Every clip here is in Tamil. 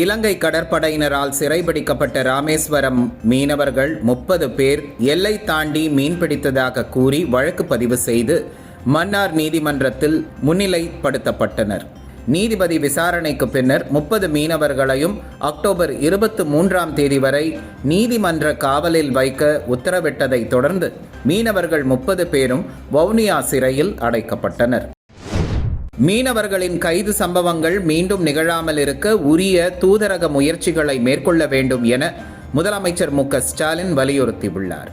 இலங்கை கடற்படையினரால் சிறைபிடிக்கப்பட்ட ராமேஸ்வரம் மீனவர்கள் முப்பது பேர் எல்லை தாண்டி மீன்பிடித்ததாக கூறி வழக்கு பதிவு செய்து மன்னார் நீதிமன்றத்தில் முன்னிலைப்படுத்தப்பட்டனர். நீதிபதி விசாரணைக்கு பின்னர் முப்பது மீனவர்களையும் அக்டோபர் இருபத்து மூன்றாம் தேதி வரை நீதிமன்ற காவலில் வைக்க உத்தரவிட்டதை தொடர்ந்து மீனவர்கள் முப்பது பேரும் வவுனியா சிறையில் அடைக்கப்பட்டனர். மீனவர்களின் கைது சம்பவங்கள் மீண்டும் நிகழாமல் இருக்க உரிய தூதரக முயற்சிகளை மேற்கொள்ள வேண்டும் என முதலமைச்சர் மு க ஸ்டாலின் வலியுறுத்தியுள்ளார்.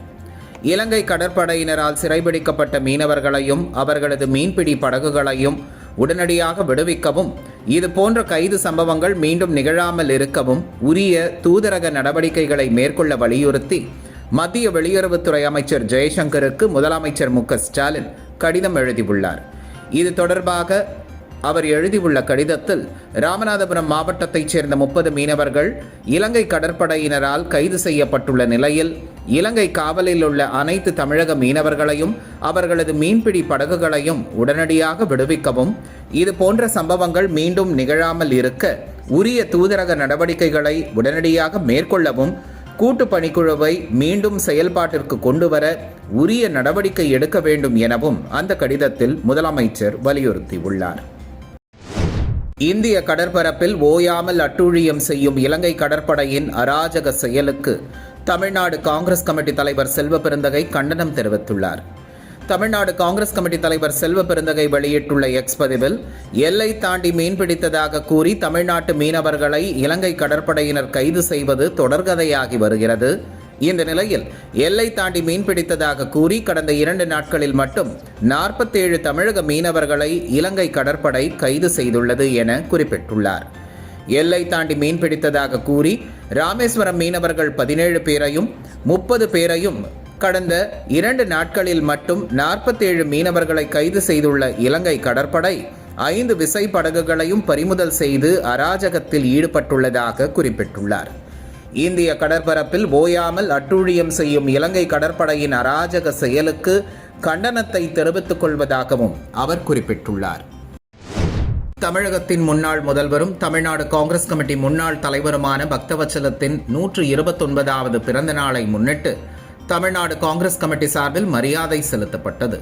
இலங்கை கடற்படையினரால் சிறைபிடிக்கப்பட்ட மீனவர்களையும் அவர்களது மீன்பிடி படகுகளையும் உடனடியாக விடுவிக்கவும் இது போன்ற கைது சம்பவங்கள் மீண்டும் நிகழாமல் இருக்கவும் உரிய தூதரக நடவடிக்கைகளை மேற்கொள்ள வலியுறுத்தி மத்திய வெளியுறவுத்துறை அமைச்சர் ஜெயசங்கருக்கு முதலமைச்சர் மு க ஸ்டாலின் கடிதம் எழுதியுள்ளார். இது தொடர்பாக அவர் எழுதியுள்ள கடிதத்தில் ராமநாதபுரம் மாவட்டத்தைச் சேர்ந்த முப்பது மீனவர்கள் இலங்கை கடற்படையினரால் கைது செய்யப்பட்டுள்ள நிலையில் இலங்கை காவலில் உள்ள அனைத்து தமிழக மீனவர்களையும் அவர்களது மீன்பிடி படகுகளையும் உடனடியாக விடுவிக்கவும். இது போன்ற சம்பவங்கள் மீண்டும் நிகழாமல் இருக்க உரிய தூதரக நடவடிக்கைகளை உடனடியாக மேற்கொள்ளவும் கூட்டு பணிக்குழுவை மீண்டும் செயல்பாட்டிற்கு கொண்டுவர உரிய நடவடிக்கை எடுக்க வேண்டும் எனவும் அந்த கடிதத்தில் முதலமைச்சர் வலியுறுத்தியுள்ளார். இந்திய கடற்பரப்பில் ஓயாமல் அட்டூழியம் செய்யும் இலங்கை கடற்படையின் அராஜக செயலுக்கு தமிழ்நாடு காங்கிரஸ் கமிட்டி தலைவர் செல்வ பெருந்தகை கண்டனம் தெரிவித்துள்ளார். தமிழ்நாடு காங்கிரஸ் கமிட்டி தலைவர் செல்வ பெருந்தகை வெளியிட்டுள்ள எக்ஸ் பதிவில் எல்லை தாண்டி மீன்பிடித்ததாக கூறி தமிழ்நாட்டு மீனவர்களை இலங்கை கடற்படையினர் கைது செய்வது தொடர்கதையாகி வருகிறது. இந்த நிலையில் எல்லை தாண்டி மீன்பிடித்ததாக கூறி கடந்த இரண்டு நாட்களில் மட்டும் நாற்பத்தேழு தமிழக மீனவர்களை இலங்கை கடற்படை கைது செய்துள்ளது என குறிப்பிட்டுள்ளார். எல்லை தாண்டி மீன்பிடித்ததாக கூறி ராமேஸ்வரம் மீனவர்கள் பதினேழு பேரையும் முப்பது பேரையும் கடந்த இரண்டு நாட்களில் மட்டும் நாற்பத்தேழு மீனவர்களை கைது செய்துள்ள இலங்கை கடற்படை ஐந்து விசை படகுகளையும் பறிமுதல் செய்து அராஜகத்தில் ஈடுபட்டுள்ளதாக குறிப்பிட்டுள்ளார். இந்திய கடற்பரப்பில் ஓயாமல் அட்டூழியம் செய்யும் இலங்கை கடற்படையின் அராஜக செயலுக்கு கண்டனத்தை தெரிவித்துக் கொள்வதாகவும் அவர் குறிப்பிட்டுள்ளார். தமிழகத்தின் முன்னாள் முதல்வரும் தமிழ்நாடு காங்கிரஸ் கமிட்டி முன்னாள் தலைவருமான பக்தவச்சலத்தின் நூற்று இருபத்தொன்பதாவது பிறந்த நாளை முன்னிட்டு தமிழ்நாடு காங்கிரஸ் கமிட்டி சார்பில் மரியாதை செலுத்தப்பட்டது.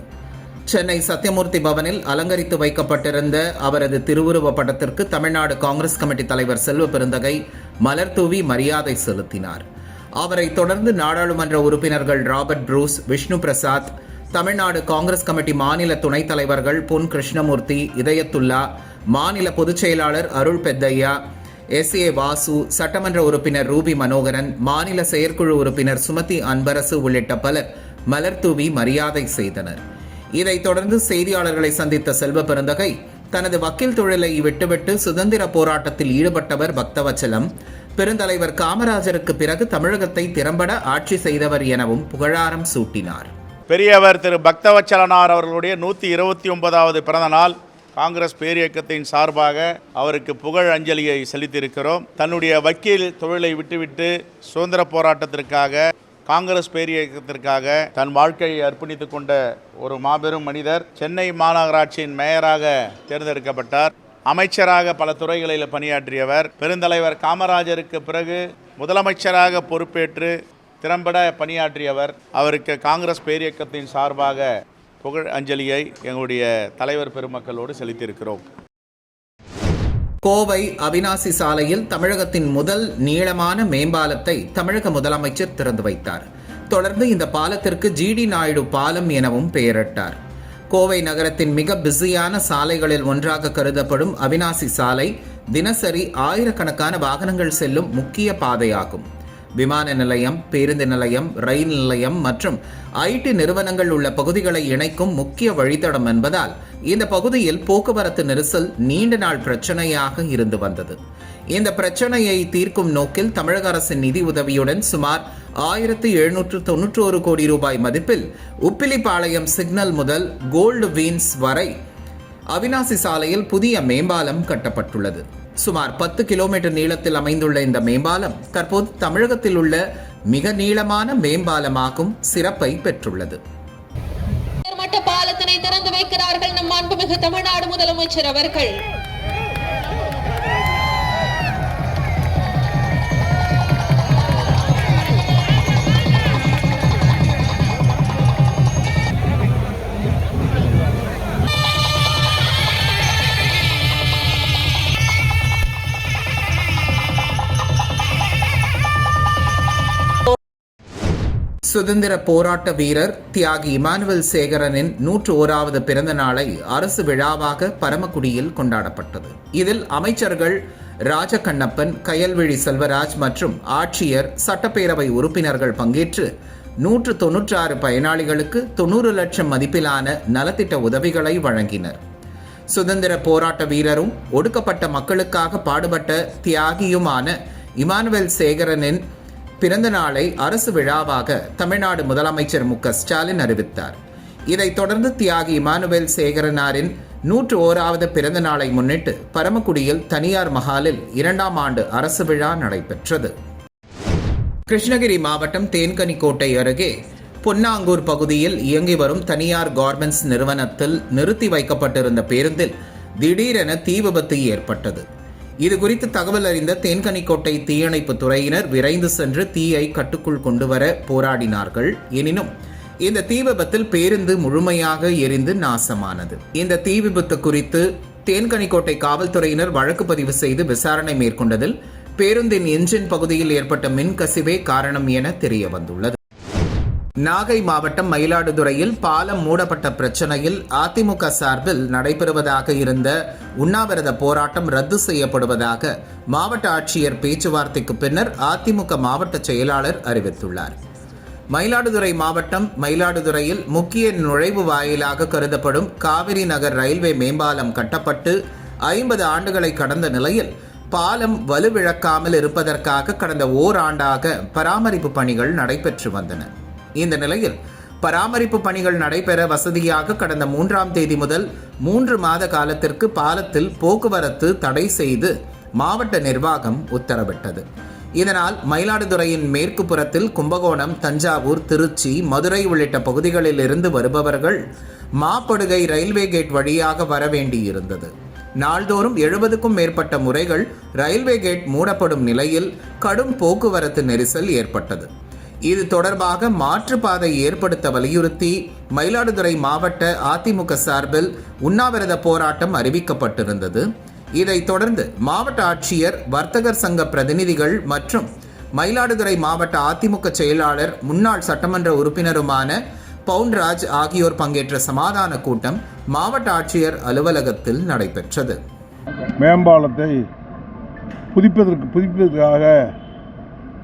சென்னை சத்யமூர்த்தி பவனில் அலங்கரித்து வைக்கப்பட்டிருந்த அவரது திருவுருவ படத்திற்கு தமிழ்நாடு காங்கிரஸ் கமிட்டி தலைவர் செல்வ பெருந்தகை மலர் தூவி மரியாதை செலுத்தினார். அவரை தொடர்ந்து நாடாளுமன்ற உறுப்பினர்கள் Robert Bruce Vishnu Prasad Tamil Nadu Congress committee மாநில துணைத் தலைவர்கள் பொன் கிருஷ்ணமூர்த்தி இதயத்துல்லா மாநில பொதுச் செயலாளர் அருள் பெத்தையா எஸ் ஏ வாசு சட்டமன்ற உறுப்பினர் ரூபி மனோகரன் மாநில செயற்குழு உறுப்பினர் சுமதி அன்பரசு உள்ளிட்ட பலர் மலர்தூவி மரியாதை செய்தனர். இதைத் தொடர்ந்து செய்தியாளர்களை சந்தித்த செல்வ பெருந்தகை தனது வக்கீல் தொழிலை விட்டுவிட்டு சுதந்திர போராட்டத்தில் ஈடுபட்டவர் பக்தவச்சலம் பெருந்தலைவர் காமராஜருக்கு பிறகு தமிழகத்தை திறம்பட ஆட்சி செய்தவர் எனவும் புகழாரம் சூட்டினார். பெரியவர் திரு பக்தவச்சலனார் அவர்களுடைய நூற்றி இருபத்தி ஒன்பதாவது பிறந்த நாள் காங்கிரஸ் பேரியக்கத்தின் சார்பாக அவருக்கு புகழ் அஞ்சலியை செலுத்தியிருக்கிறோம். தன்னுடைய வக்கீல் தொழிலை விட்டுவிட்டு சுதந்திர போராட்டத்திற்காக காங்கிரஸ் பேரியக்கத்திற்காக தன் வாழ்க்கையை அர்ப்பணித்துக் கொண்ட ஒரு மாபெரும் மனிதர் சென்னை மாநகராட்சியின் மேயராக தேர்ந்தெடுக்கப்பட்டார். அமைச்சராக பல துறைகளில் பணியாற்றியவர். பெருந்தலைவர் காமராஜருக்கு பிறகு முதலமைச்சராக பொறுப்பேற்று திறம்பட பணியாற்றியவர். அவருக்கு காங்கிரஸ் பேரியக்கத்தின் சார்பாக புகழ் அஞ்சலியை எங்களுடைய தலைவர் பெருமக்களோடு செலுத்தியிருக்கிறோம். கோவை அவினாசி சாலையில் தமிழகத்தின் முதல் நீளமான மேம்பாலத்தை தமிழக முதலமைச்சர் திறந்து வைத்தார். தொடர்ந்து இந்த பாலத்திற்கு ஜிடி நாயுடு பாலம் எனவும் பெயரிட்டார். கோவை நகரத்தின் மிக பிஸியான சாலைகளில் ஒன்றாக கருதப்படும் அவினாசி சாலை தினசரி ஆயிரக்கணக்கான வாகனங்கள் செல்லும் முக்கிய பாதையாகும். விமான நிலையம் பேருந்து நிலையம் ரயில் நிலையம் மற்றும் ஐடி நிறுவனங்கள் உள்ள பகுதிகளை இணைக்கும் முக்கிய வழித்தடம் என்பதால் இந்த பகுதியில் போக்குவரத்து நெரிசல் நீண்ட நாள் பிரச்சனையாக இருந்து வந்தது. இந்த பிரச்சனையை தீர்க்கும் நோக்கில் தமிழக அரசின் நிதி உதவியுடன் சுமார் ஆயிரத்து எழுநூற்று தொன்னூற்றோரு கோடி ரூபாய் மதிப்பில் உப்பிலிப்பாளையம் சிக்னல் முதல் கோல்டு வீன்ஸ் வரை அவினாசி சாலையில் புதிய மேம்பாலம் கட்டப்பட்டுள்ளது. சுமார் பத்து கிலோமீட்டர் நீளத்தில் அமைந்துள்ள இந்த மேம்பாலம் தற்போது தமிழகத்தில் உள்ள மிக நீளமான மேம்பாலமாகும் சிறப்பை பெற்றுள்ளது. பாலத்தினை திறந்து வைக்கிறார்கள் நம் அன்புமிகு தமிழ்நாடு முதலமைச்சர் அவர்கள். சுதந்திர போராட்ட வீரர் தியாகி இமானுவல் சேகரனின் நூற்று ஓராவது பிறந்த நாளை அரசு விழாவாக பரமக்குடியில் கொண்டாடப்பட்டது. இதில் அமைச்சர்கள் ராஜகண்ணப்பன் கயல்விழி செல்வராஜ் மற்றும் ஆட்சியர் சட்டப்பேரவை உறுப்பினர்கள் பங்கேற்று நூற்று தொன்னூற்றாறு பயனாளிகளுக்கு தொண்ணூறு லட்சம் மதிப்பிலான நலத்திட்ட உதவிகளை வழங்கினர். சுதந்திர போராட்ட வீரரும் ஒடுக்கப்பட்ட மக்களுக்காக பாடுபட்ட தியாகியுமான இமானுவேல் சேகரனின் பிறந்த நாளை அரசு விழாவாக தமிழ்நாடு முதலமைச்சர் மு ஸ்டாலின் அறிவித்தார். இதைத் தொடர்ந்து தியாகி இமானுவேல் சேகரனாரின் நூற்று ஓராவது பிறந்த நாளை முன்னிட்டு பரமக்குடியில் தனியார் மஹாலில் இரண்டாம் ஆண்டு அரசு விழா நடைபெற்றது. கிருஷ்ணகிரி மாவட்டம் தேன்கனிக்கோட்டை அருகே பொன்னாங்கூர் பகுதியில் இயங்கி வரும் தனியார் கார்மெண்ட்ஸ் நிறுவனத்தில் நிறுத்தி வைக்கப்பட்டிருந்த பேருந்தில் திடீரென தீ விபத்து ஏற்பட்டது. இது குறித்து தகவல் அறிந்த தேன்கனிக்கோட்டை தீயணைப்பு துறையினர் விரைந்து சென்று தீயை கட்டுக்குள் கொண்டு வர போராடினார்கள். எனினும் இந்த தீ விபத்தில் பேருந்து முழுமையாக எரிந்து நாசமானது. இந்த தீ விபத்து குறித்து தேன்கனிக்கோட்டை காவல்துறையினர் வழக்கு பதிவு செய்து விசாரணை மேற்கொண்டதில் பேருந்தின் என்ஜின் பகுதியில் ஏற்பட்ட மின் கசிவே காரணம் என தெரிய வந்துள்ளது நாகை மாவட்டம் மயிலாடுதுறையில் பாலம் மூடப்பட்ட பிரச்சனையில் அதிமுக சார்பில் நடைபெறுவதாக இருந்த உண்ணாவிரத போராட்டம் ரத்து செய்யப்படுவதாக மாவட்ட ஆட்சியர் பேச்சுவார்த்தைக்கு பின்னர் அதிமுக மாவட்ட செயலாளர் அறிவித்துள்ளார். மயிலாடுதுறை மாவட்டம் மயிலாடுதுறையில் முக்கிய நுழைவு வாயிலாக கருதப்படும் காவிரி நகர் ரயில்வே மேம்பாலம் கட்டப்பட்டு ஐம்பது ஆண்டுகளை கடந்த நிலையில் பாலம் வலுவிழக்காமல் இருப்பதற்காக கடந்த ஓராண்டாக பராமரிப்பு பணிகள் நடைபெற்று வந்தன. இந்த நிலையில் பராமரிப்பு பணிகள் நடைபெற வசதியாக கடந்த மூன்றாம் தேதி முதல் மூன்று மாத காலத்திற்கு பாலத்தில் போக்குவரத்து தடை செய்து மாவட்ட நிர்வாகம் உத்தரவிட்டது. இதனால் மயிலாடுதுறையின் மேற்கு புறத்தில் கும்பகோணம் தஞ்சாவூர் திருச்சி மதுரை உள்ளிட்ட பகுதிகளில் இருந்து வருபவர்கள் மாப்படுகை ரயில்வே கேட் வழியாக வர வேண்டியிருந்தது. நாள்தோறும் எழுபதுக்கும் மேற்பட்ட முறைகள் ரயில்வே கேட் மூடப்படும் நிலையில் கடும் போக்குவரத்து நெரிசல் ஏற்பட்டது. இது தொடர்பாக மாற்றுப்பாதை ஏற்படுத்த வலியுறுத்தி மயிலாடுதுறை மாவட்ட அதிமுக சார்பில் உண்ணாவிரத போராட்டம் அறிவிக்கப்பட்டிருந்தது. இதைத் தொடர்ந்து மாவட்ட ஆட்சியர் வர்த்தகர் சங்க பிரதிநிதிகள் மற்றும் மயிலாடுதுறை மாவட்ட அதிமுக செயலாளர் முன்னாள் சட்டமன்ற உறுப்பினருமான பவுன்ராஜ் ஆகியோர் பங்கேற்ற சமாதான கூட்டம் மாவட்ட ஆட்சியர் அலுவலகத்தில் நடைபெற்றது. மேம்பாலத்தை புதுப்பதற்கு புதுப்பதற்காக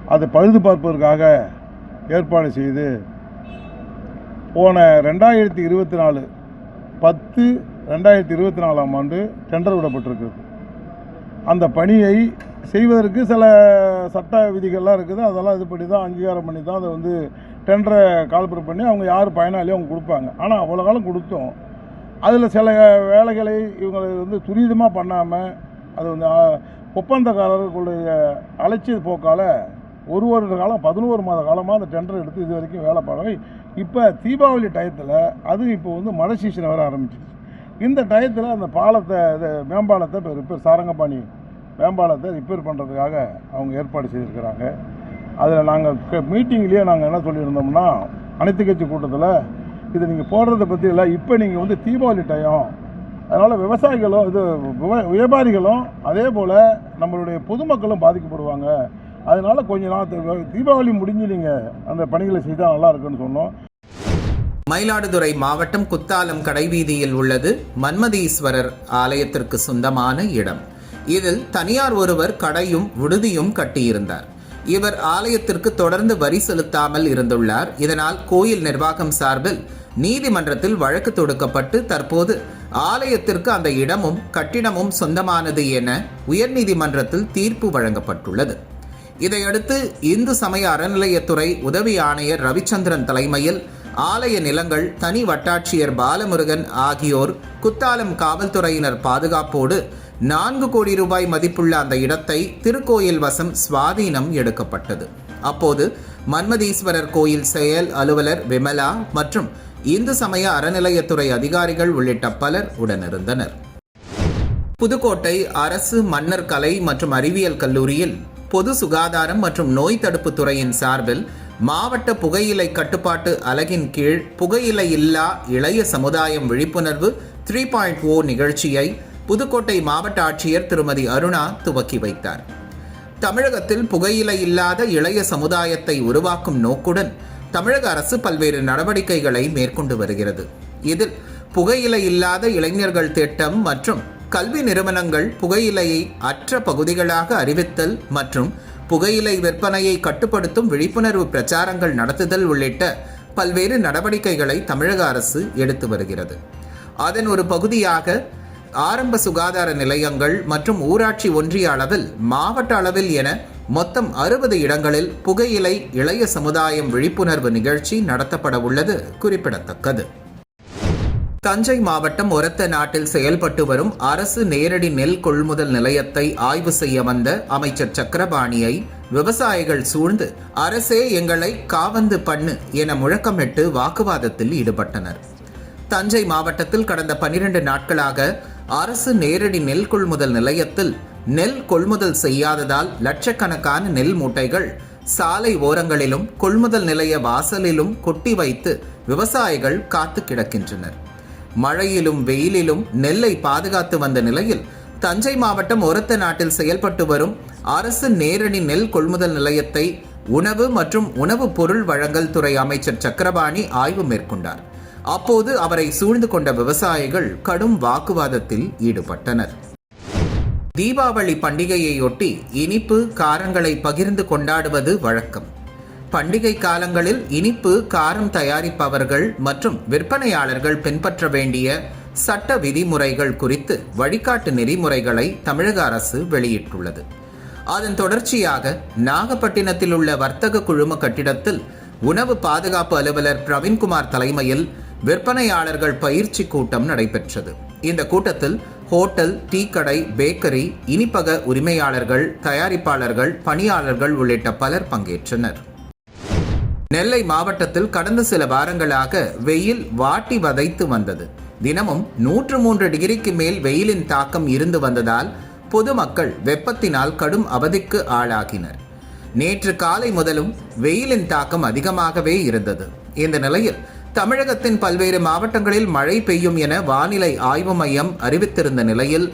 அதை பழுது பார்ப்பதற்காக ஏற்பாடு செய்து போன ரெண்டாயிரத்தி இருபத்தி நாலு பத்து ரெண்டாயிரத்தி இருபத்தி நாலாம் ஆண்டு டெண்டர் விடப்பட்டிருக்கிறது அந்த பணியை செய்வதற்கு சில சட்ட விதிகள்லாம் இருக்குது. அதெல்லாம் இது பண்ணி தான் அங்கீகாரம் பண்ணி தான் அதை வந்து டெண்டரை கால்பர் பண்ணி அவங்க யார் பயனாளியோ அவங்க கொடுப்பாங்க. ஆனால் அவ்வளோ காலம் கொடுத்தோம். அதில் சில வேலைகளை இவங்களை வந்து துரிதமாக பண்ணாமல் அது வந்து ஒப்பந்தக்காரர்களுடைய அலட்சிய போக்கால் ஒரு வருட காலம் பதினோரு மாத காலமாக அந்த டெண்டர் எடுத்து இது வரைக்கும் வேலை பார்க்கவே இப்போ தீபாவளி டயத்தில் அது இப்போ வந்து மழை சீசன் வர ஆரம்பிச்சிருச்சு. இந்த டயத்தில் அந்த பாலத்தை இது மேம்பாலத்தை இப்போ ரிப்பேர் சாரங்கபாணி மேம்பாலத்தை ரிப்பேர் பண்ணுறதுக்காக அவங்க ஏற்பாடு செய்திருக்கிறாங்க. அதில் நாங்கள் மீட்டிங்லேயே நாங்கள் என்ன சொல்லியிருந்தோம்னா அனைத்து கட்சி கூட்டத்தில் இதை நீங்கள் போடுறத பற்றி இல்லை இப்போ நீங்கள் வந்து தீபாவளி டயம் அதனால் விவசாயிகளும் இது வியாபாரிகளும் அதே போல் நம்மளுடைய பொதுமக்களும் பாதிக்கப்படுவாங்க. அதனால கொஞ்ச நாள் தீபாவளி முடிஞ்சு நீங்கள் அந்த பணிகளை செய்தால் நல்லா இருக்குன்னு சொன்னோம். மயிலாடுதுறை மாவட்டம் குத்தாலம் கடைவீதியில் உள்ளது மன்மதீஸ்வரர் ஆலயத்திற்கு சொந்தமான இடம். இதில் தனியார் ஒருவர் கடையும் விடுதியும் கட்டியிருந்தார். இவர் ஆலயத்திற்கு தொடர்ந்து வரி செலுத்தாமல் இருந்துள்ளார். இதனால் கோயில் நிர்வாகம் சார்பில் நீதிமன்றத்தில் வழக்கு தொடுக்கப்பட்டு தற்போது ஆலயத்திற்கு அந்த இடமும் கட்டிடமும் சொந்தமானது என உயர்நீதிமன்றத்தில் தீர்ப்பு வழங்கப்பட்டுள்ளது. இதையடுத்து இந்து சமய அறநிலையத்துறை உதவி ஆணையர் ரவிச்சந்திரன் தலைமையில் ஆலய நிலங்கள் தனி வட்டாட்சியர் பாலமுருகன் ஆகியோர் குத்தாலம் காவல்துறையினர் பாதுகாப்போடு நான்கு கோடி ரூபாய் மதிப்புள்ள அந்த இடத்தை திருக்கோயில் வசம் சுவாதீனம் எடுக்கப்பட்டது. அப்போது மன்மதீஸ்வரர் கோயில் செயல் அலுவலர் விமலா மற்றும் இந்து சமய அறநிலையத்துறை அதிகாரிகள் உள்ளிட்ட பலர் உடனிருந்தனர். புதுக்கோட்டை அரசு மன்னர் கலை மற்றும் அறிவியல் கல்லூரியில் பொது சுகாதாரம் மற்றும் நோய் தடுப்பு துறையின் சார்பில் மாவட்ட புகையிலை கட்டுப்பாட்டு அலகின் கீழ் புகையிலை இல்லா இளைய சமுதாயம் விழிப்புணர்வு த்ரீ பாயிண்ட் ஓ நிகழ்ச்சியை புதுக்கோட்டை மாவட்ட ஆட்சியர் திருமதி அருணா துவக்கி வைத்தார். தமிழகத்தில் புகையிலை இல்லாத இளைய சமுதாயத்தை உருவாக்கும் நோக்குடன் தமிழக அரசு பல்வேறு நடவடிக்கைகளை மேற்கொண்டு வருகிறது. இதில் புகையிலை இல்லாத இளைஞர்கள் திட்டம் மற்றும் கல்வி நிறுவனங்கள் புகையிலையை அற்ற பகுதிகளாக அறிவித்தல் மற்றும் புகையிலை விற்பனையை கட்டுப்படுத்தும் விழிப்புணர்வு பிரச்சாரங்கள் நடத்துதல் உள்ளிட்ட பல்வேறு நடவடிக்கைகளை தமிழக அரசு எடுத்து வருகிறது. அதன் ஒரு பகுதியாக ஆரம்ப சுகாதார நிலையங்கள் மற்றும் ஊராட்சி ஒன்றிய அளவில் மாவட்ட அளவில் என மொத்தம் அறுபது இடங்களில் புகையிலை இளைய சமுதாயம் விழிப்புணர்வு நிகழ்ச்சி நடத்தப்பட உள்ளது குறிப்பிடத்தக்கது. தஞ்சை மாவட்டம் ஒரத்த நாட்டில் செயல்பட்டு வரும் அரசு நேரடி நெல் கொள்முதல் நிலையத்தை ஆய்வு செய்ய வந்த அமைச்சர் சக்கரபாணியை விவசாயிகள் சூழ்ந்து அரசே எங்களை காவந்து பண்ணு என முழக்கமிட்டு வாக்குவாதத்தில் ஈடுபட்டனர். தஞ்சை மாவட்டத்தில் கடந்த பனிரெண்டு நாட்களாக அரசு நேரடி நெல் கொள்முதல் நிலையத்தில் நெல் கொள்முதல் செய்யாததால் லட்சக்கணக்கான நெல் மூட்டைகள் சாலை ஓரங்களிலும் கொள்முதல் நிலைய வாசலிலும் கொட்டி வைத்து விவசாயிகள் காத்து கிடக்கின்றனர். மழையிலும் வெயிலிலும் நெல்லை பாதுகாத்து வந்த நிலையில் தஞ்சை மாவட்டம் ஒரத்த நாட்டில் செயல்பட்டு வரும் அரசு நேரடி நெல் கொள்முதல் நிலையத்தை உணவு மற்றும் உணவுப் பொருள் வழங்கல் துறை அமைச்சர் சக்கரபாணி ஆய்வு மேற்கொண்டார். அப்போது அவரை சூழ்ந்து கொண்ட விவசாயிகள் கடும் வாக்குவாதத்தில் ஈடுபட்டனர். தீபாவளி பண்டிகையையொட்டி இனிப்பு காரங்களை பகிர்ந்து கொண்டாடுவது வழக்கம். பண்டிகை காலங்களில் இனிப்பு காரம் தயாரிப்பவர்கள் மற்றும் விற்பனையாளர்கள் பின்பற்ற வேண்டிய சட்ட விதிமுறைகள் குறித்து வழிகாட்டு நெறிமுறைகளை தமிழக அரசு வெளியிட்டுள்ளது. அதன் தொடர்ச்சியாக நாகப்பட்டினத்தில் உள்ள வர்த்தக குழும கட்டிடத்தில் உணவு பாதுகாப்பு அலுவலர் பிரவீன்குமார் தலைமையில் விற்பனையாளர்கள் பயிற்சி கூட்டம் நடைபெற்றது. இந்த கூட்டத்தில் ஹோட்டல் டீ கடை பேக்கரி இனிப்பக உரிமையாளர்கள் தயாரிப்பாளர்கள் பணியாளர்கள் உள்ளிட்ட பலர் பங்கேற்றனர். நெல்லை மாவட்டத்தில் கடந்த சில வாரங்களாக வெயில் வாட்டி வதைத்து வந்தது. தினமும் நூற்று மூன்று டிகிரிக்கு மேல் வெயிலின் தாக்கம் இருந்து வந்ததால் பொதுமக்கள் வெப்பத்தினால் கடும் அவதிக்கு ஆளாகினர். நேற்று காலை முதலும் வெயிலின் தாக்கம் அதிகமாகவே இருந்தது. இந்த நிலையில் தமிழகத்தின் பல்வேறு மாவட்டங்களில் மழை பெய்யும் என வானிலை ஆய்வு மையம் அறிவித்திருந்த நிலையில்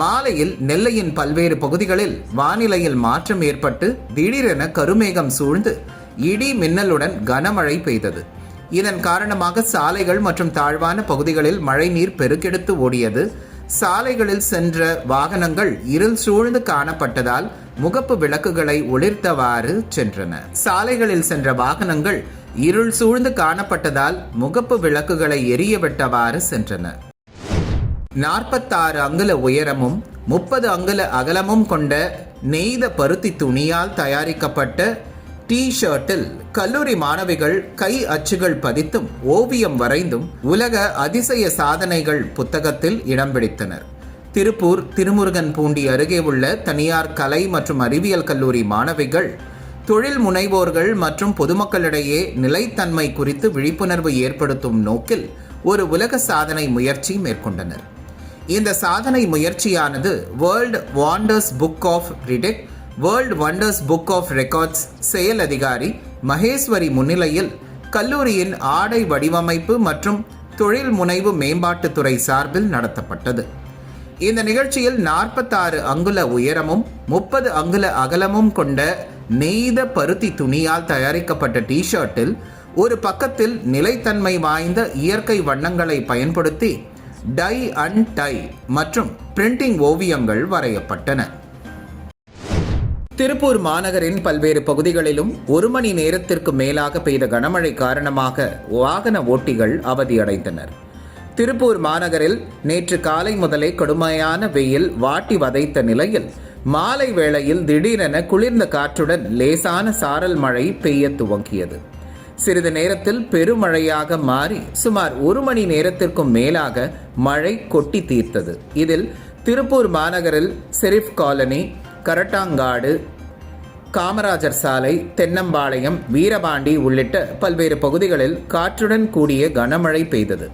மாலையில் நெல்லையின் பல்வேறு பகுதிகளில் வானிலையில் மாற்றம் ஏற்பட்டு திடீரென கருமேகம் சூழ்ந்து இடி மின்னலுடன் கனமழை பெய்தது. இதன் காரணமாக சாலைகள் மற்றும் தாழ்வான பகுதிகளில் மழைநீர் பெருக்கெடுத்து ஓடியது. சாலைகளில் சென்ற வாகனங்கள் இருள் சூழ்ந்து காணப்பட்டதால் முகப்பு விளக்குகளை ஒளிர்த்தவாறு சென்றன. சாலைகளில் சென்ற வாகனங்கள் இருள் சூழ்ந்து காணப்பட்டதால் முகப்பு விளக்குகளை எரியவிட்டவாறு சென்றன. நாற்பத்தாறு அங்குல உயரமும் முப்பது அங்குல அகலமும் கொண்ட நெய்த பருத்தி துணியால் தயாரிக்கப்பட்ட டி ஷர்ட்டில் கல்லூரி மாணவிகள் கை அச்சுகள் பதித்தும் ஓவியம் வரைந்தும் உலக அதிசய சாதனைகள் புத்தகத்தில் இடம் பிடித்தனர். திருப்பூர் திருமுருகன் பூண்டி அருகே உள்ள தனியார் கலை மற்றும் அறிவியல் கல்லூரி மாணவிகள் தொழில் முனைவோர்கள் மற்றும் பொதுமக்களிடையே நிலைத்தன்மை குறித்து விழிப்புணர்வு ஏற்படுத்தும் நோக்கில் ஒரு உலக சாதனை முயற்சி மேற்கொண்டனர். இந்த சாதனை முயற்சியானது World Wonders Book of record World Wonders Book of Records செயல் அதிகாரி மகேஸ்வரி முன்னிலையில் கல்லூரியின் ஆடை வடிவமைப்பு மற்றும் தொழில் முனைவு மேம்பாட்டுத்துறை சார்பில் நடத்தப்பட்டது. இந்த நிகழ்ச்சியில் நாற்பத்தாறு அங்குல உயரமும் முப்பது அங்குல அகலமும் கொண்ட நெய்த பருத்தி துணியால் தயாரிக்கப்பட்ட டிஷர்ட்டில் ஒரு பக்கத்தில் நிலைத்தன்மை வாய்ந்த இயற்கை வண்ணங்களை பயன்படுத்தி டை அண்ட் டை மற்றும் பிரிண்டிங் ஓவியங்கள் வரையப்பட்டன. திருப்பூர் மாநகரின் பல்வேறு பகுதிகளிலும் ஒரு மணி நேரத்திற்கு மேலாக பெய்த கனமழை காரணமாக வாகன ஓட்டிகள் அவதியடைந்தனர். திருப்பூர் மாநகரில் நேற்று காலை முதலே கடுமையான வெயில் வாட்டி வதைத்த நிலையில் மாலை வேளையில் திடீரென குளிர்ந்த காற்றுடன் லேசான சாரல் மழை பெய்ய துவங்கியது. சிறிது நேரத்தில் பெருமழையாக மாறி சுமார் ஒரு மணி நேரத்திற்கும் மேலாக மழை கொட்டி தீர்த்தது. இதில் திருப்பூர் மாநகரில் செரிஃப் காலனி கரட்டாங்காடு காமராஜர் சாலை தென்னம்பாளையம் வீரபாண்டி உள்ளிட்ட பல்வேறு பகுதிகளில் காற்றுடன் கூடிய கனமழை பெய்தது.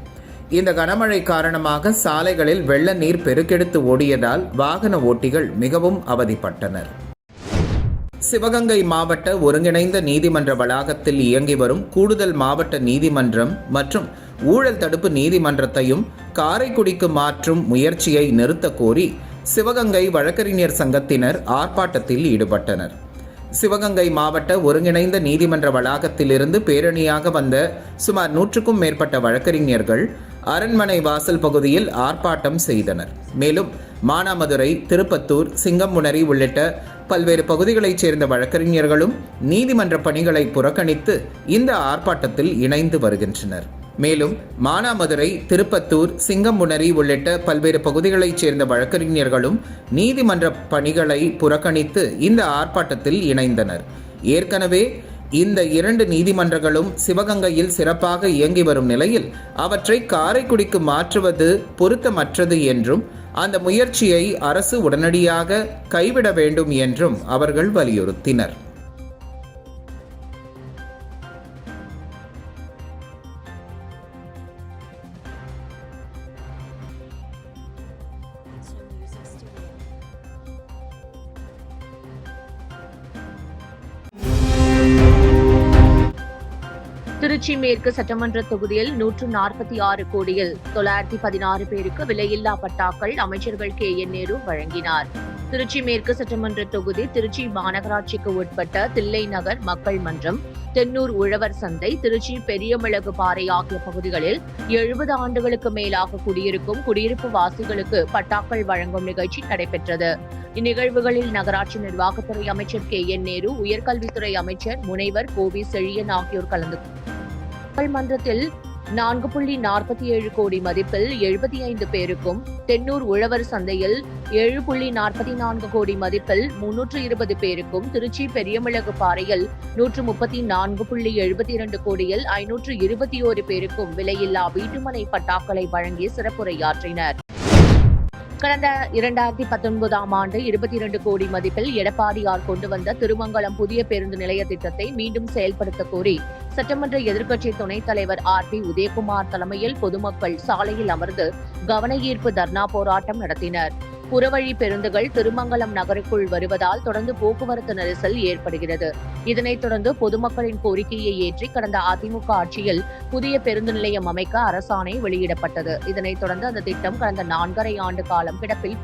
இந்த கனமழை காரணமாக சாலைகளில் வெள்ள நீர் பெருக்கெடுத்து ஓடியதால் வாகன ஓட்டிகள் மிகவும் அவதிப்பட்டனர். சிவகங்கை மாவட்ட ஒருங்கிணைந்த நீதிமன்ற வளாகத்தில் இயங்கி வரும் கூடுதல் மாவட்ட நீதிமன்றம் மற்றும் ஊழல் தடுப்பு நீதிமன்றத்தையும் காரைக்குடிக்கு மாற்றும் முயற்சியை நிறுத்த கோரி சிவகங்கை வழக்கறிஞர் சங்கத்தினர் ஆர்ப்பாட்டத்தில் ஈடுபட்டனர். சிவகங்கை மாவட்ட ஒருங்கிணைந்த நீதிமன்ற வளாகத்திலிருந்து பேரணியாக வந்த சுமார் நூற்றுக்கும் மேற்பட்ட வழக்கறிஞர்கள் அரண்மனை வாசல் பகுதியில் ஆர்ப்பாட்டம் செய்தனர். மேலும் மானாமதுரை திருப்பத்தூர் சிங்கம்புணரி உள்ளிட்ட பல்வேறு பகுதிகளைச் சேர்ந்த வழக்கறிஞர்களும் நீதிமன்ற பணிகளை புறக்கணித்து இந்த ஆர்ப்பாட்டத்தில் இணைந்து வருகின்றனர். மேலும் மானாமதுரை திருப்பத்தூர் சிங்கம்புணரி உள்ளிட்ட பல்வேறு பகுதிகளைச் சேர்ந்த வழக்கறிஞர்களும் நீதிமன்ற பணிகளை புறக்கணித்து இந்த ஆர்ப்பாட்டத்தில் இணைந்தனர். ஏற்கனவே இந்த இரண்டு நீதிமன்றங்களும் சிவகங்கையில் சிறப்பாக இயங்கி வரும் நிலையில் அவற்றை காரைக்குடிக்கு மாற்றுவது பொருத்தமற்றது என்றும் அந்த முயற்சியை அரசு உடனடியாக கைவிட வேண்டும் என்றும் அவர்கள் வலியுறுத்தினர். திருச்சி மேற்கு சட்டமன்ற தொகுதியில் நூற்று நாற்பத்தி ஆறு கோடியில் தொள்ளாயிரத்தி பதினாறு பேருக்கு விலையில்லா பட்டாக்கள் அமைச்சர்கள் கே. என். நேரு வழங்கினார். திருச்சி மேற்கு சட்டமன்ற தொகுதி திருச்சி மாநகராட்சிக்கு உட்பட்ட தில்லை நகர் மக்கள் மன்றம் தென்னூர் உழவர் சந்தை திருச்சி பெரியமிளகு பாறை ஆகிய பகுதிகளில் எழுபது ஆண்டுகளுக்கு மேலாக குடியிருக்கும் குடியிருப்பு வாசிகளுக்கு பட்டாக்கள் வழங்கும் நிகழ்ச்சி நடைபெற்றது. இந்நிகழ்வுகளில் நகராட்சி நிர்வாகத்துறை அமைச்சர் கே. என். நேரு உயர்கல்வித்துறை அமைச்சர் முனைவர் கோவி செழியன் ஆகியோர் கலந்து மக்கள் மன்றத்தில் நான்கு புள்ளி நாற்பத்தி ஏழு கோடி மதிப்பில் எழுபத்தி ஐந்து பேருக்கும் தென்னூர் உழவர் சந்தையில் ஏழு புள்ளி நாற்பத்தி நான்கு கோடி மதிப்பில் முன்னூற்று இருபது பேருக்கும் திருச்சி பெரியமிளகு பாறையில் நூற்று முப்பத்தி நான்கு புள்ளி எழுபத்தி இரண்டு கோடியில் ஐநூற்று இருபத்தி ஓரு பேருக்கும் விலையில்லா வீட்டுமனை பட்டாக்களை வழங்கி சிறப்புரையாற்றினர். கடந்த இரண்டாயிரத்தி பத்தொன்பதாம் ஆண்டு இருபத்தி இரண்டு கோடி மதிப்பில் எடப்பாடியார் கொண்டு வந்த திருமங்கலம் புதிய பேருந்து நிலைய திட்டத்தை மீண்டும் செயல்படுத்த கோரி சட்டமன்ற எதிர்க்கட்சி துணைத் தலைவர் ஆர் பி உதயகுமார் தலைமையில் பொதுமக்கள் சாலையில் அமர்ந்து கவன ஈர்ப்பு தர்ணா போராட்டம் நடத்தினர். புறவழி பேருந்துகள் திருமங்கலம் நகருக்குள் வருவதால் தொடர்ந்து போக்குவரத்து நெரிசல் ஏற்படுகிறது. இதனைத் தொடர்ந்து பொதுமக்களின் கோரிக்கையை ஏற்றி கடந்த அதிமுக ஆட்சியில் புதிய பேருந்து நிலையம் அமைக்க அரசாணை வெளியிடப்பட்டது. இதனைத் தொடர்ந்து அந்த திட்டம் கடந்த நான்கரை ஆண்டு காலம் கிடப்பில்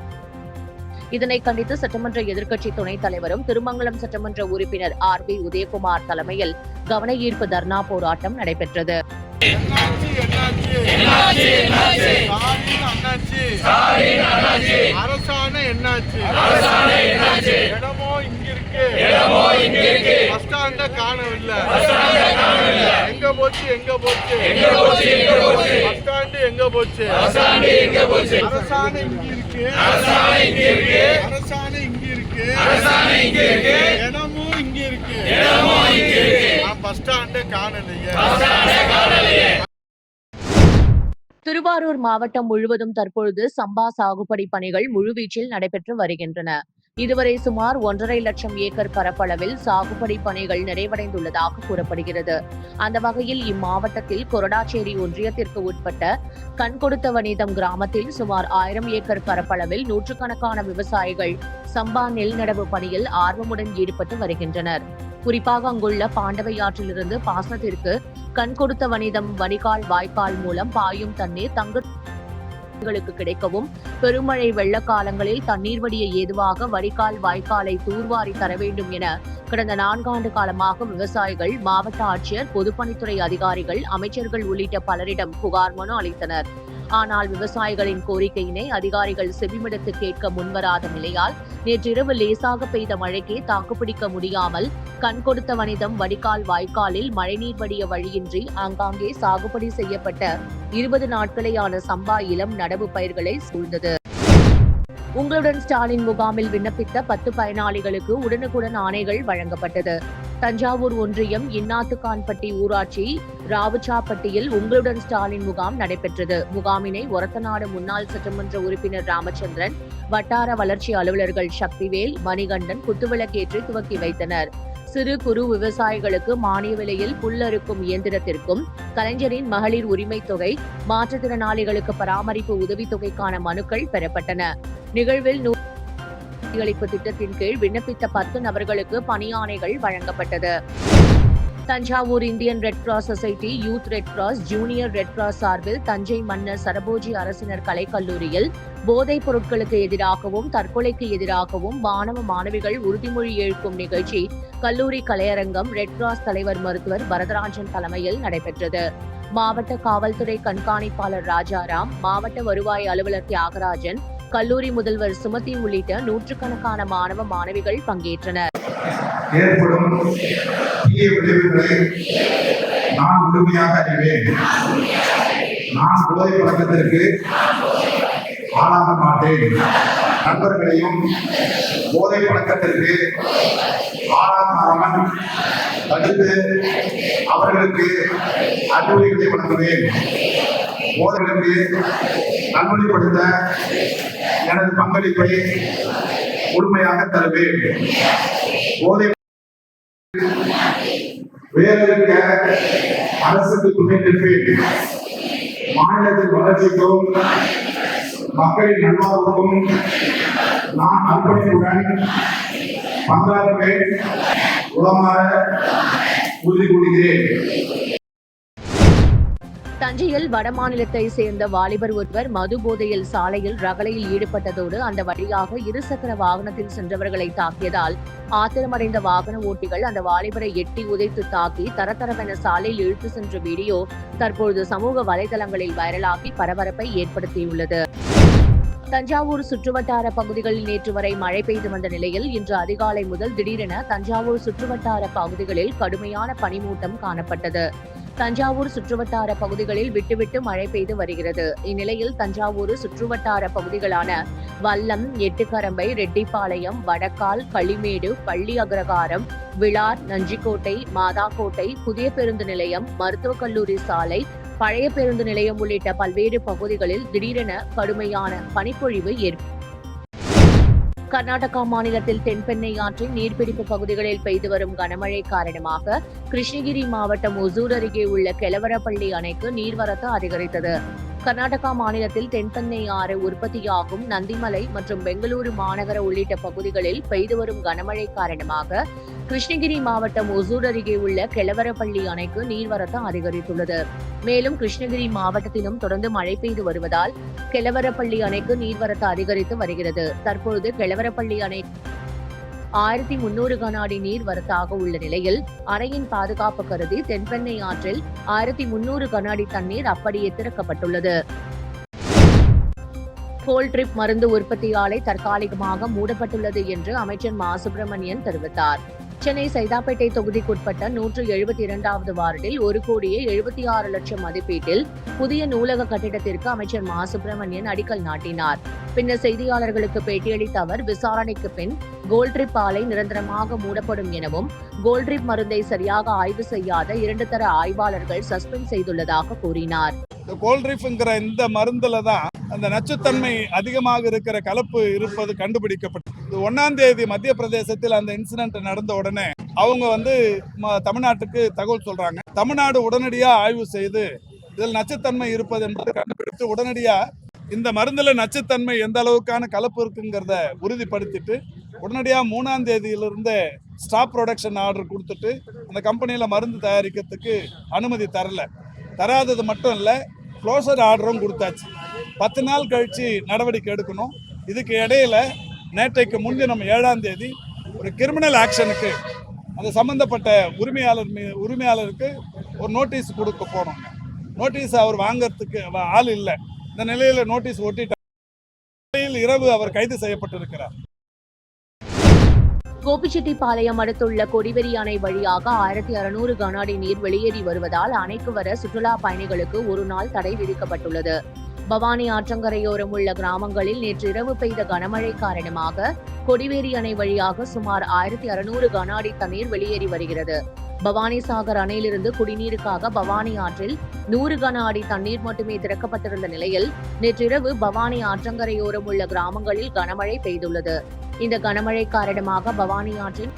இதனை கண்டித்து சட்டமன்ற எதிர்க்கட்சி துணைத் தலைவரும் திருமங்கலம் சட்டமன்ற உறுப்பினர் ஆர் பி உதயகுமார் தலைமையில் கவன ஈர்ப்பு தர்ணா போராட்டம் நடைபெற்றது. அண்ணாச்சி. அரசாணை என்னாச்சு? இடமோ இங்க இருக்கு இடமோ இங்க இருக்கு பஸ் ஸ்டாண்ட காணவில்லை. எங்க போச்சு எங்க போச்சு? எங்க போச்சு எங்க போச்சு? பஸ் ஸ்டாண்ட் எங்க போச்சு? அரசாணை எங்க போச்சு? அரசாணை இங்க இருக்கு அரசாணை இங்க இருக்கு அரசாணை இங்க இருக்கு அரசாணை இங்க இருக்கு இடமும் இங்க இருக்கு இடமும் இங்க இருக்கு நான் பஸ் ஸ்டாண்ட காணலையே. திருவாரூர் மாவட்டம் முழுவதும் தற்பொழுது சம்பா சாகுபடி பணிகள் முழுவீச்சில் நடைபெற்று வருகின்றன. இதுவரை சுமார் ஒன்றரை லட்சம் ஏக்கர் பரப்பளவில் சாகுபடி பணிகள் நிறைவடைந்துள்ளதாக கூறப்படுகிறது. அந்த வகையில் இம்மாவட்டத்தில் கொரடாச்சேரி ஒன்றியத்திற்கு உட்பட்ட கண்கொடுத்தவனிதம் கிராமத்தில் சுமார் ஆயிரம் ஏக்கர் பரப்பளவில் நூற்றுக்கணக்கான விவசாயிகள் சம்பா நெல் நடவு பணியில் ஆர்வமுடன் ஈடுபட்டு வருகின்றனர். குறிப்பாக அங்குள்ள பாண்டவை ஆற்றிலிருந்து பாசனத்திற்கு கண் கொடுத்த வனிதம் வடிகால் வாய்க்கால் மூலம் பாயும் தண்ணீர் தங்களுக்கு கிடைக்கவும் பெருமழை வெள்ள காலங்களில் தண்ணீர் வடிய ஏதுவாக வடிகால் வாய்க்காலை தூர்வாரி தர வேண்டும் என கடந்த நான்காண்டு காலமாக விவசாயிகள் மாவட்ட ஆட்சியர் பொதுப்பணித்துறை அதிகாரிகள் அமைச்சர்கள் உள்ளிட்ட பலரிடம் புகார் மனு அளித்தனர். ஆனால் விவசாயிகளின் கோரிக்கையினை அதிகாரிகள் செவிமடுத்து கேட்க முன்வராத நிலையால் நேற்றிரவு லேசாக பெய்த மழைக்கே தாக்குப்பிடிக்க முடியாமல் கண் கொடுத்த வனிதம் வடிகால் வாய்க்காலில் மழைநீர் வடிய வழியின்றி ஆங்காங்கே சாகுபடி செய்யப்பட்ட இருபது நாட்களேயான சம்பா இளம் நடவு பயிர்களை சூழ்ந்தது. உங்களுடன் ஸ்டாலின் முகாமில் விண்ணப்பித்த பத்து பயனாளிகளுக்கு உடனுக்குடன் ஆணைகள் வழங்கப்பட்டது. தஞ்சாவூர் ஒன்றியம் இன்னாத்துக்கான்பட்டி ஊராட்சி ராவுச்சாப்பட்டியில் உங்களுடன் ஸ்டாலின் முகாம் நடைபெற்றது. முகாமினை ஒரத்தநாடு முன்னாள் சட்டமன்ற உறுப்பினர் ராமச்சந்திரன் வட்டார வளர்ச்சி அலுவலர்கள் சக்திவேல் மணிகண்டன் குத்துவிளக்கேற்றி துவக்கி வைத்தனர். சிறு குறு விவசாயிகளுக்கு மானிய விலையில் புல்லறுக்கும் இயந்திரத்திற்கும் கலைஞரின் மகளிர் உரிமை தொகை மாற்றுத்திறனாளிகளுக்கு பராமரிப்பு உதவித்தொகைக்கான மனுக்கள் பெறப்பட்டன. நிகழ்வில் நூ- திட்டத்தின் கீழ் விண்ணப்பித்த பத்து நபர்களுக்கு பணியாணைகள் வழங்கப்பட்டது. Thanjavur Indian Red Cross Society Youth Red Cross Junior Red Cross சார்பில் தஞ்சை மன்னர் சரபோஜி அரசினர் கலைக்கல்லூரியில் போதைப் பொருட்களுக்கு எதிராகவும் தற்கொலைக்கு எதிராகவும் மாணவ மாணவிகள் உறுதிமொழி ஏற்கும் நிகழ்ச்சி கல்லூரி கலையரங்கம் ரெட் கிராஸ் தலைவர் மருத்துவர் வரதராஜன் தலைமையில் நடைபெற்றது. மாவட்ட காவல்துறை கண்காணிப்பாளர் ராஜாராம் மாவட்ட வருவாய் அலுவலர் தியாகராஜன் கல்லூரி முதல்வர் சுமதி உள்ளிட்ட நூற்றுக்கணக்கான மாணவ மாணவிகள் பங்கேற்றனர். ஏற்படும் தீய விளைவுகளை நான் முழுமையாக அறிவேன். நான் போதை பழக்கத்திற்கு ஆளாக மாட்டேன். நண்பர்களையும் போதை பழக்கத்திற்கு ஆளாகாமல் தடுத்து அவர்களுக்கு அறிவுரைகளை வழங்குவேன். போதைகளுக்கு நல்வழிப்படுத்த எனது பங்களிப்பை முழுமையாக தருவேன். போதை வேறொருக்க அரசுக்கு துணை நிற்பேன். மாநிலத்தின் வளர்ச்சிக்கும் மக்களின் நல்வாழ்வுக்கும் நான் அர்ப்பணிப்புடன் பங்காற்றுவேன். உளமாற உறுதி கூறுகிறேன் தஞ்சையில் வடமாநிலத்தை சேர்ந்த வாலிபர் ஒருவர் மது போதையில் சாலையில் ரகளையில் ஈடுபட்டதோடு அந்த வழியாக இருசக்கர வாகனத்தில் சென்றவர்களை தாக்கியதால் ஆத்திரமடைந்த வாகன ஓட்டிகள் அந்த வாலிபரை எட்டி உதைத்து தாக்கி தரதரவென சாலையில் இழுத்து சென்ற வீடியோ தற்பொழுது சமூக வலைதளங்களில் வைரலாகி பரபரப்பை ஏற்படுத்தியுள்ளது. தஞ்சாவூர் சுற்றுவட்டார பகுதிகளில் நேற்று வரை மழை பெய்து வந்த நிலையில் இன்று அதிகாலை முதல் திடீரென தஞ்சாவூர் சுற்றுவட்டார பகுதிகளில் கடுமையான பனிமூட்டம் காணப்பட்டது. தஞ்சாவூர் சுற்றுவட்டார பகுதிகளில் விட்டுவிட்டு மழை பெய்து வருகிறது. இந்நிலையில் தஞ்சாவூர் சுற்றுவட்டார பகுதிகளான வல்லம் எட்டுக்கரம்பை ரெட்டிப்பாளையம் வடக்கால் களிமேடு பள்ளி அக்ரகாரம் விழார் நஞ்சிக்கோட்டை மாதாக்கோட்டை புதிய பேருந்து நிலையம் மருத்துவக் கல்லூரி சாலை பழைய பேருந்து நிலையம் உள்ளிட்ட பல்வேறு பகுதிகளில் திடீரென கடுமையான பனிப்பொழிவு ஏற்பட்டது கர்நாடகா மாநிலத்தில் தென்பெண்ணை ஆற்றின் நீர்பிடிப்பு பகுதிகளில் பெய்து வரும் கனமழை காரணமாக கிருஷ்ணகிரி மாவட்டம் ஒசூர் அருகே உள்ள கெலவரப்பள்ளி அணைக்கு நீர்வரத்து அதிகரித்தது. கர்நாடகா மாநிலத்தில் தென்பெண்ணை ஆறு உற்பத்தியாகும் நந்திமலை மற்றும் பெங்களூரு மாநகர உள்ளிட்ட பகுதிகளில் பெய்து வரும் கனமழை காரணமாக கிருஷ்ணகிரி மாவட்டம் ஒசூர் அருகே உள்ள கெலவரப்பள்ளி அணைக்கு நீர்வரத்து அதிகரித்துள்ளது. மேலும் கிருஷ்ணகிரி மாவட்டத்திலும் தொடர்ந்து மழை பெய்து வருவதால் கெலவரப்பள்ளி அணைக்கு நீர்வரத்து அதிகரித்து வருகிறது. தற்பொழுது கெலவரப்பள்ளி அணை ஆயிரத்தி முன்னூறு கனஅடி நீர் வரத்தாக உள்ள நிலையில் அணையின் பாதுகாப்பு கருதி தென்பெண்ணை ஆற்றில் ஆயிரத்தி முன்னூறு கனஅடி தண்ணீர் அப்படியே திறக்கப்பட்டுள்ளது. போல்ட்ரிப் மருந்து உற்பத்தி ஆலை தற்காலிகமாக மூடப்பட்டுள்ளது என்று அமைச்சர் மா. சுப்பிரமணியன் தெரிவித்தார். சென்னை சைதாப்பேட்டை தொகுதிக்குட்பட்ட நூற்று எழுபத்தி இரண்டாவது வார்டில் ஒரு கோடியே எழுபத்தி ஆறு லட்சம் மதிப்பீட்டில் புதிய நூலக கட்டிடத்திற்கு அமைச்சர் மா. சுப்பிரமணியன் அடிக்கல் நாட்டினார். பின்னர் செய்தியாளர்களுக்கு பேட்டியளித்த அவர் விசாரணைக்கு பின் கோல்ட்ரிப் ஆலை நிரந்தரமாக மூடப்படும் எனவும் கோல்ட்ரிப் மருந்தை சரியாக ஆய்வு செய்யாத இரண்டு தர ஆய்வாளர்கள் சஸ்பெண்ட் செய்துள்ளதாக கூறினார். இந்த கோல்ட்ரிஃப்ங்கிற இந்த மருந்தில் தான் அந்த நச்சுத்தன்மை அதிகமாக இருக்கிற கலப்பு இருப்பது கண்டுபிடிக்கப்பட்டது இது ஒன்னாம் தேதி மத்திய பிரதேசத்தில் அந்த இன்சிடென்ட் நடந்த உடனே அவங்க வந்து ம- தமிழ்நாட்டுக்கு தகவல் சொல்றாங்க. தமிழ்நாடு உடனடியாக ஆய்வு செய்து இதில் நச்சுத்தன்மை இருப்பது என்பதை கண்டுபிடித்து உடனடியாக இந்த மருந்தில் நச்சுத்தன்மை எந்த அளவுக்கான கலப்பு இருக்குங்கிறத உறுதிப்படுத்திட்டு உடனடியாக மூணாம் தேதியிலிருந்து ஸ்டாப் ப்ரொடக்ஷன் ஆர்டர் கொடுத்துட்டு அந்த கம்பெனியில் மருந்து தயாரிக்கிறதுக்கு அனுமதி தரலை. தராதது மட்டும் இல்லை க்ளோசர் ஆர்டரும் கொடுத்தாச்சு. பத்து நாள் கழிச்சு நடவடிக்கை எடுக்கணும். இதுக்கு இடையில நேற்றைக்கு முன்தினம் ஏழாம் தேதி ஒரு கிரிமினல் ஆக்ஷனுக்கு அது சம்மந்தப்பட்ட உரிமையாளர் மீ உரிமையாளருக்கு ஒரு நோட்டீஸ் கொடுக்க போனோங்க நோட்டீஸ் அவர் வாங்கறதுக்கு ஆள் இல்லை. இந்த நிலையில் நோட்டீஸ் ஒட்டிட்டார் நிலையில் இரவு அவர் கைது செய்யப்பட்டிருக்கிறார். கோபிச்செட்டிப்பாளையம் அடுத்துள்ள கொடிவெறி அணை வழியாக ஆயிரத்தி அறுநூறு கன அடி நீர் வெளியேறி வருவதால் அணைக்கு வர சுற்றுலா பயணிகளுக்கு ஒரு நாள் தடை விதிக்கப்பட்டுள்ளது. பவானி ஆற்றங்கரையோரம் உள்ள கிராமங்களில் நேற்று இரவு பெய்த கனமழை காரணமாக கொடிவேரி அணை வழியாக சுமார் ஆயிரத்தி அறுநூறு கன அடி தண்ணீர் வெளியேறி வருகிறது. பவானி சாகர் அணையிலிருந்து குடிநீருக்காக பவானி ஆற்றில் நூறு கன அடி தண்ணீர் மட்டுமே திறக்கப்பட்டிருந்த நிலையில் நேற்றிரவு பவானி ஆற்றங்கரையோரம் உள்ள கிராமங்களில் கனமழை பெய்துள்ளது. இந்த கனமழை காரணமாக பவானி ஆற்றில்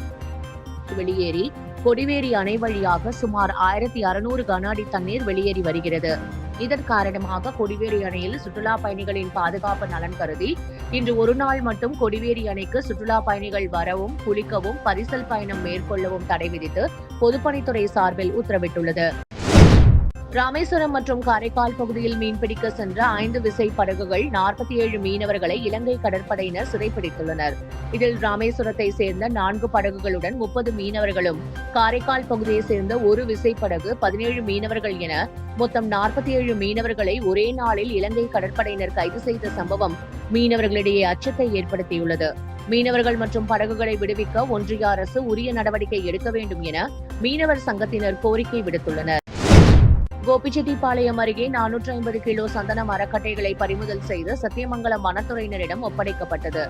வெளியேறி கொடிவேரி அணை வழியாக சுமார் ஆயிரத்தி அறுநூறு கன அடி தண்ணீர் வெளியேறி வருகிறது. இதன் காரணமாக கொடிவேரி அணையில் சுற்றுலா பயணிகளின் பாதுகாப்பு நலன் கருதி இன்று ஒரு நாள் மட்டும் கொடிவேரி அணைக்கு சுற்றுலா பயணிகள் வரவும் குளிக்கவும் பரிசல் பயணம் மேற்கொள்ளவும் தடை விதித்து பொதுப்பணித்துறை சார்பில் உத்தரவிட்டுள்ளது. ராமேஸ்வரம் மற்றும் காரைக்கால் பகுதியில் மீன்பிடிக்க சென்ற ஐந்து விசை படகுகள் நாற்பத்தி ஏழு மீனவர்களை இலங்கை கடற்படையினர் சிறைப்பிடித்துள்ளனர். இதில் ராமேஸ்வரத்தை சேர்ந்த நான்கு படகுகளுடன் முப்பது மீனவர்களும் காரைக்கால் பகுதியை சேர்ந்த ஒரு விசைப்படகு பதினேழு மீனவர்கள் என மொத்தம் நாற்பத்தி ஏழு மீனவர்களை ஒரே நாளில் இலங்கை கடற்படையினர் கைது செய்த சம்பவம் மீனவர்களிடையே அச்சத்தை ஏற்படுத்தியுள்ளது. மீனவர்கள் மற்றும் படகுகளை விடுவிக்க ஒன்றிய அரசு உரிய நடவடிக்கை எடுக்க வேண்டும் என மீனவர் சங்கத்தினர் கோரிக்கை விடுத்துள்ளனர். கோபிச்செட்டிப்பாளையம் அருகே நானூற்றி ஐம்பது கிலோ சந்தன மரக்கட்டைகளை பறிமுதல் செய்து சத்தியமங்கலம் வனத்துறையினரிடம் ஒப்படைக்கப்பட்டது.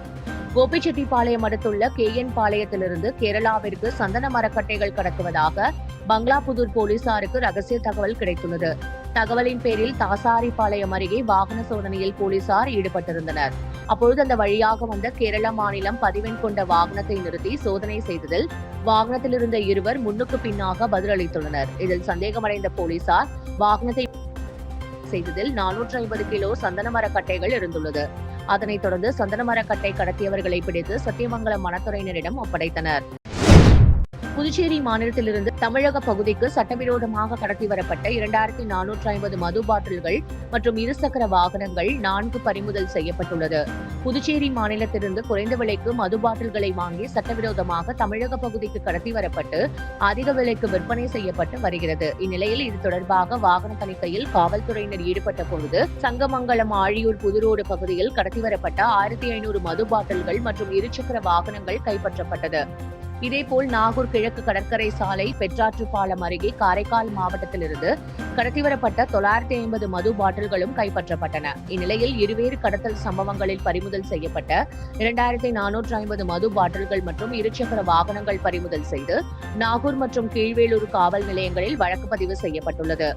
கோபிச்செட்டிப்பாளையம் அடுத்துள்ள கே என் பாளையத்திலிருந்து கேரளாவிற்கு சந்தன மரக்கட்டைகள் கடத்துவதாக பங்களாபுதூர் போலீசாருக்கு ரகசிய தகவல் கிடைத்துள்ளது. தகவலின் பேரில் தாசாரிப்பாளையம் அருகே வாகன சோதனையில் போலீசார் ஈடுபட்டிருந்தனர். அப்பொழுது அந்த வழியாக வந்த கேரள மாநிலம் பதிவெண் கொண்ட வாகனத்தை நிறுத்தி சோதனை செய்ததில் வாகனத்தில் இருந்த இருவர் முன்னுக்கு பின்னாக பதிலளித்துள்ளனர். இதில் சந்தேகமடைந்த போலீசார் வாகனத்தை செய்ததில் நானூற்றி ஐம்பது கிலோ சந்தனமர கட்டைகள் இருந்துள்ளது. அதனைத் தொடர்ந்து சந்தனமர கட்டை கடத்தியவர்களை பிடித்து சத்தியமங்கலம் வனத்துறையினரிடம் ஒப்படைத்தனர். புதுச்சேரி மாநிலத்திலிருந்து தமிழக பகுதிக்கு சட்டவிரோதமாக கடத்தி வரப்பட்ட இரண்டாயிரத்தி நானூற்றி ஐம்பது மது பாட்டில்கள் மற்றும் இருசக்கர வாகனங்கள் நான்கு பறிமுதல் செய்யப்பட்டுள்ளது. புதுச்சேரி மாநிலத்திலிருந்து குறைந்த விலைக்கு மது பாட்டில்களை வாங்கி சட்டவிரோதமாக தமிழக பகுதிக்கு கடத்தி வரப்பட்டு அதிக விலைக்கு விற்பனை செய்யப்பட்டு வருகிறது. இந்நிலையில் இது தொடர்பாக வாகன தணிக்கையில் காவல்துறையினர் ஈடுபட்ட பொழுது சங்கமங்கலம் ஆழியூர் புதுரோடு பகுதியில் கடத்தி வரப்பட்ட ஆயிரத்தி ஐநூறு மது பாட்டில்கள் மற்றும் இருசக்கர வாகனங்கள் கைப்பற்றப்பட்டது. இதேபோல் நாகூர் கிழக்கு கடற்கரை சாலை பெற்றாற்று பாலம் அருகே காரைக்கால் மாவட்டத்திலிருந்து கடத்தி வரப்பட்ட தொள்ளாயிரத்தி ஐம்பது மது பாட்டில்களும் கைப்பற்றப்பட்டன. இந்நிலையில் இருவேறு கடத்தல் சம்பவங்களில் பறிமுதல் செய்யப்பட்ட இரண்டாயிரத்தி நானூற்று ஐம்பது மது பாட்டில்கள் மற்றும் இருசக்கர வாகனங்கள் பறிமுதல் செய்து நாகூர் மற்றும் கீழ்வேலூர் காவல் நிலையங்களில் வழக்கு பதிவு செய்யப்பட்டுள்ளது.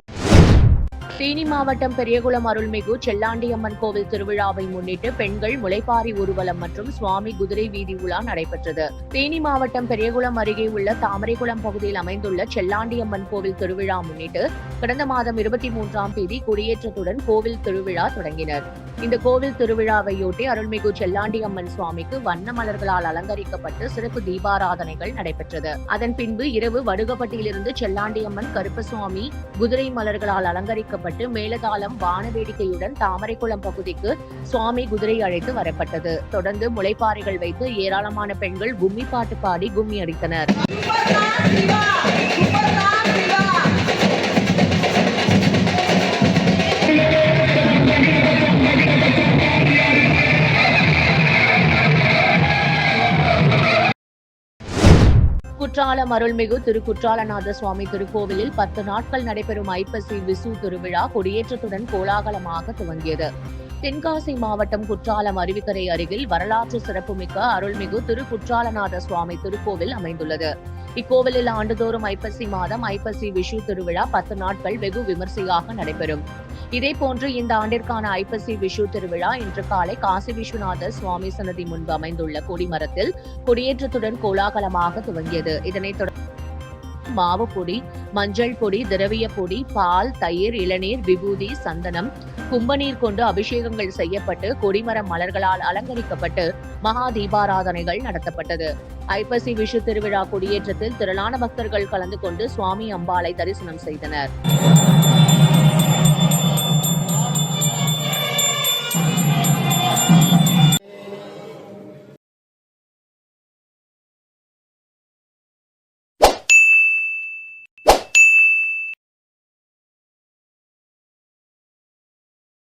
தேனி மாவட்டம் பெரியகுளம் அருள்மிகு செல்லாண்டியம்மன் கோவில் திருவிழாவை முன்னிட்டு பெண்கள் முளைப்பாரி ஊர்வலம் மற்றும் சுவாமி குதிரை வீதி உலா நடைபெற்றது. தேனி மாவட்டம் பெரியகுளம் அருகே உள்ள தாமரைக்குளம் பகுதியில் அமைந்துள்ள செல்லாண்டியம்மன் கோவில் திருவிழா முன்னிட்டு கடந்த மாதம் இருபத்தி மூன்றாம் தேதி கொடியேற்றத்துடன் கோவில் திருவிழா தொடங்கினர். இந்த கோவில் திருவிழாவையொட்டி அருள்மிகு செல்லாண்டியம்மன் சுவாமிக்கு வண்ண மலர்களால் அலங்கரிக்கப்பட்டு சிறப்பு தீபாராதனைகள் நடைபெற்றது. அதன் பின்பு இரவு வடுகப்பட்டியிலிருந்து செல்லாண்டியம்மன் கருப்பசுவாமி குதிரை மலர்களால் அலங்கரிக்கப்பட்டு மேலதாளம் வான வேடிக்கையுடன் தாமரைக்குளம் பகுதிக்கு சுவாமி குதிரை அழைத்து வரப்பட்டது. தொடர்ந்து முளைப்பாறைகள் வைத்து ஏராளமான பெண்கள் கும்மி பாட்டு பாடி கும்மி அடித்தனர். குற்றாலம் அருள்மிகு திரு குற்றாலநாத சுவாமி திருக்கோவிலில் பத்து நாட்கள் நடைபெறும் ஐப்பசி விசு திருவிழா கொடியேற்றத்துடன் கோலாகலமாக துவங்கியது. தென்காசி மாவட்டம் குற்றாலம் அருவிக்கரை அருகில் வரலாற்று சிறப்புமிக்க அருள்மிகு திரு குற்றாலநாத சுவாமி திருக்கோவில் அமைந்துள்ளது. இக்கோவிலில் ஆண்டுதோறும் ஐப்பசி மாதம் ஐப்பசி விஷு திருவிழா பத்து நாட்கள் வெகு விமர்சையாக நடைபெறும். இதேபோன்று இந்த ஆண்டிற்கான ஐப்பசி விஷு திருவிழா இன்று காலை காசி விஸ்வநாதர் சுவாமி சன்னதி முன்பு அமைந்துள்ள கொடிமரத்தில் கொடியேற்றத்துடன் கோலாகலமாக துவங்கியது. இதனைத் தொடர்ந்து மாவு பொடி மஞ்சள் பொடி திரவிய பொடி பால் தயிர் இளநீர் விபூதி சந்தனம் கும்பநீர் கொண்டு அபிஷேகங்கள் செய்யப்பட்டு கொடிமர மலர்களால் அலங்கரிக்கப்பட்டு மகா தீபாராதனைகள் நடத்தப்பட்டது. ஐப்பசி விஷு திருவிழா கொடியேற்றத்தில் திரளான பக்தர்கள் கலந்து கொண்டு சுவாமி அம்பாளை தரிசனம் செய்தனர்.